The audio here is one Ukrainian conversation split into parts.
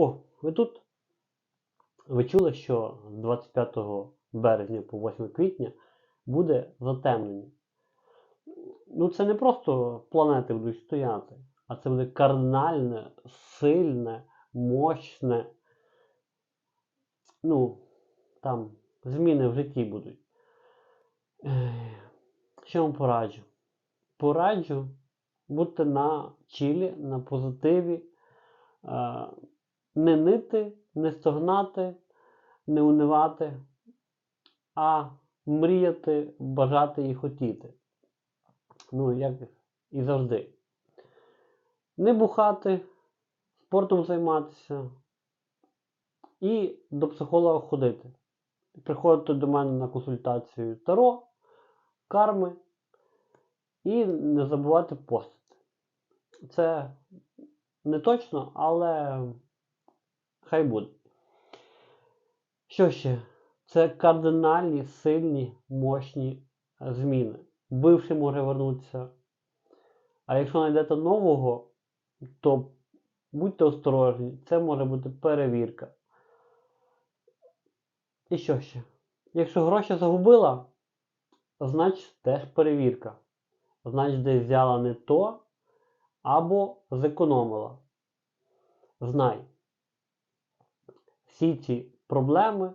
О, ви тут? Ви чули, що з 25 березня по 8 квітня буде затемнення. Ну, це не просто планети будуть стояти, а це буде кардинальне, сильне, мощне. Ну, там зміни в житті будуть. Що вам пораджу? Пораджу бути на чілі, на позитиві, е, не нити, не стогнати, не унивати, а мріяти, бажати і хотіти. Ну, як і завжди. Не бухати, спортом займатися і до психолога ходити. Приходити до мене на консультацію Таро, карми і не забувати постити. Це не точно, але хай буде. Що ще? Це кардинальні, сильні, мощні зміни. Бивший може вернутися. А якщо знайдете нового, то будьте осторожні, це може бути перевірка. І що ще? Якщо гроші загубила, значить теж перевірка. Значить, десь взяла не то або зекономила. Знай, всі ці проблеми,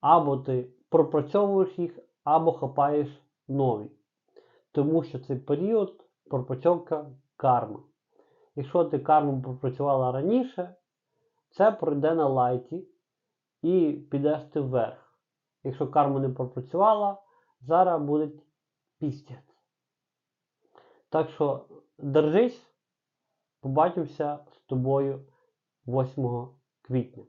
або ти пропрацьовуєш їх, або хапаєш нові. Тому що цей період пропрацьовка карми. Якщо ти карму пропрацювала раніше, це пройде на лайті і підеш ти вверх. Якщо карму не пропрацювала, зараз буде пістець. Так що держись, побачимося з тобою 8 квітня.